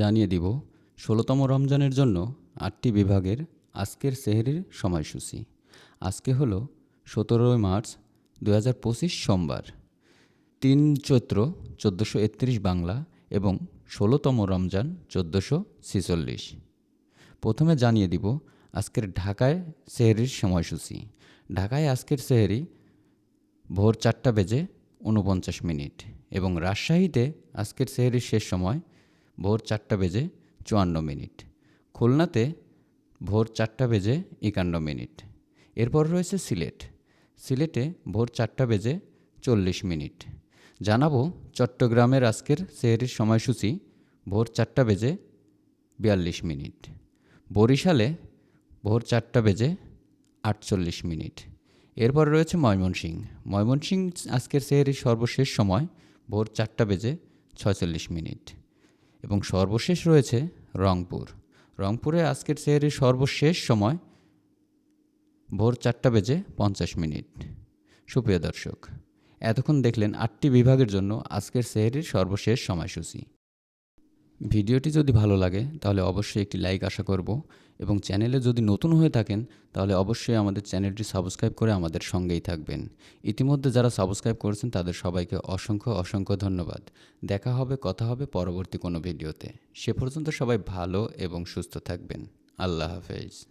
জানিয়ে দিব, ষোলোতম রমজানের জন্য আটটি বিভাগের আজকের সেহরির সময়সূচি। আজকে হলো সতেরোই মার্চ দু হাজার পঁচিশ সোমবার। তিন চৈত্র চোদ্দোশো একত্রিশ বাংলা এবং ষোলোতম রমজান চোদ্দোশো ছেচল্লিশ। প্রথমে জানিয়ে দিব আজকের ঢাকায় সেহরির সময়সূচি। ঢাকায় আজকের সেহরি ভোর চারটা বেজে উনপঞ্চাশ মিনিট এবং রাজশাহীতে আজকের সেহরির শেষ সময় ভোর চারটা বেজে চুয়ান্ন মিনিট। খুলনাতে ভোর চারটা বেজে একান্ন মিনিট। এরপর রয়েছে সিলেট। সিলেটে ভোর চারটা বেজে চল্লিশ মিনিট। জানাব চট্টগ্রামের আজকের সেহরির সময়সূচি ভোর চারটা বেজে বিয়াল্লিশ মিনিট। বরিশালে ভোর চারটা বেজে আটচল্লিশ মিনিট। এরপর রয়েছে ময়মনসিং ময়মনসিং আজকের সেহরির সর্বশেষ সময় ভোর চারটা বেজে ছয়চল্লিশ মিনিট। এবং সর্বশেষ রয়েছে রংপুর। রংপুরে আজকের সেহরির সর্বশেষ সময় ভোর চারটা বেজে পঞ্চাশ মিনিট। সুপ্রিয় দর্শক, এতক্ষণ দেখলেন আটটি বিভাগের জন্য আজকের সেহরির সর্বশেষ সময়সূচি। ভিডিওটি যদি ভালো লাগে, তাহলে অবশ্যই একটি লাইক আশা করব। এবং চ্যানেলে যদি নতুন হয়ে থাকেন, তাহলে অবশ্যই আমাদের চ্যানেলটি সাবস্ক্রাইব করে আমাদের সঙ্গেই থাকবেন। ইতিমধ্যে যারা সাবস্ক্রাইব করেছেন, তাদের সবাইকে অসংখ্য অসংখ্য ধন্যবাদ। দেখা হবে, কথা হবে পরবর্তী কোনো ভিডিওতে। সে পর্যন্ত সবাই ভালো এবং সুস্থ থাকবেন। আল্লাহ হাফেজ।